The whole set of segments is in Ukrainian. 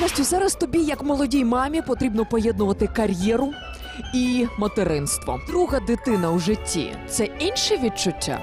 Настю, зараз тобі, як молодій мамі, потрібно поєднувати кар'єру і материнство. Друга дитина у житті це інше відчуття.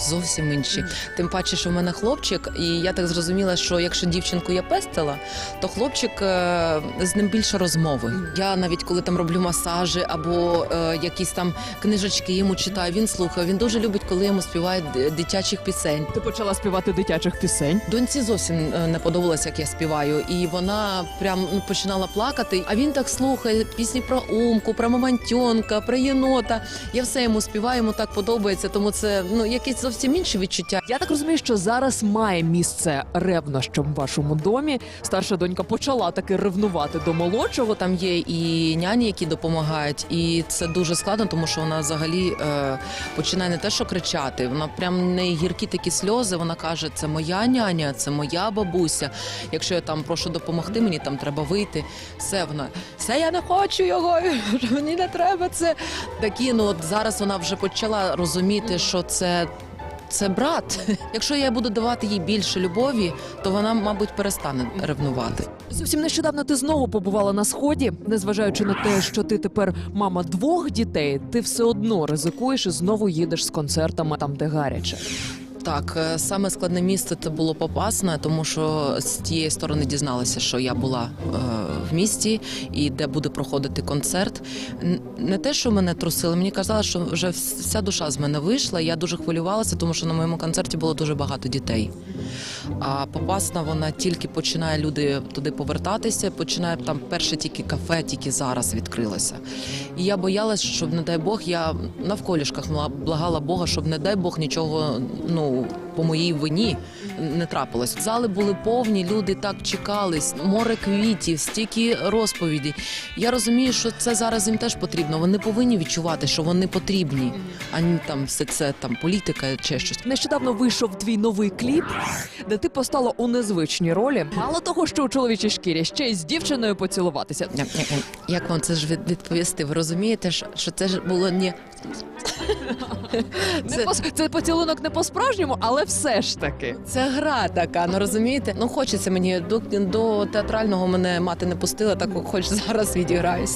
Зовсім інші. Тим паче, що в мене хлопчик, і я так зрозуміла, що якщо дівчинку я пестила, то хлопчик е, з ним більше розмови. Я навіть коли там роблю масажі або е, якісь там книжечки йому читаю, він слухає. Він дуже любить, коли йому співають дитячих пісень. Ти почала співати дитячих пісень. Доньці зовсім е, не подобалось, як я співаю, і вона прям ну, починала плакати. А він так слухає пісні про умку, про мамантьонка, про єнота. Я все йому співаю, йому так подобається, тому це ну якесь зовсім інше відчуття. Я так розумію, що зараз має місце ревнощам в вашому домі. Старша донька почала таки ревнувати до молодшого. Там є і няні, які допомагають, і це дуже складно, тому що вона взагалі е, починає не те, що кричати. Вона прям в неї гіркі такі сльози. Вона каже: це моя няня, це моя бабуся. Якщо я там прошу допомогти, мені там треба вийти. Все вона все, я не хочу його. Мені не треба це. Такі ну от зараз вона вже почала розуміти, що це. Це брат. Якщо я буду давати їй більше любові, то вона, мабуть, перестане ревнувати. Зовсім нещодавно ти знову побувала на сході, незважаючи на те, що ти тепер мама двох дітей, ти все одно ризикуєш і знову їдеш з концертами там, де гаряче. Так, е, саме складне місце це було Попасне, тому що з тієї сторони дізналися, що я була е, в місті і де буде проходити концерт. Не те, що мене трусили, мені казали, що вже вся душа з мене вийшла. Я дуже хвилювалася, тому що на моєму концерті було дуже багато дітей. А Попасна вона тільки починає люди туди повертатися. Починає там перше тільки кафе, тільки зараз відкрилося. І я боялась, щоб, не дай Бог, я навколішках благала Бога, щоб не дай Бог нічого ну по моїй вині не трапилось. Зали були повні, люди так чекались, море квітів, стільки розповідей. Я розумію, що це зараз їм теж потрібно. Вони повинні відчувати, що вони потрібні, а не там все це там політика чи щось. Нещодавно вийшов твій новий кліп, де ти постала у незвичній ролі. Мало того, що у чоловічій шкірі ще й з дівчиною поцілуватися. Як- вам це ж відповісти? Ви розумієте, що це ж було не Не по, це поцілунок не по-справжньому, але все ж таки. Це гра така, ну розумієте? Ну хочеться мені до, до театрального мене мати не пустила, так хоч зараз відіграюсь.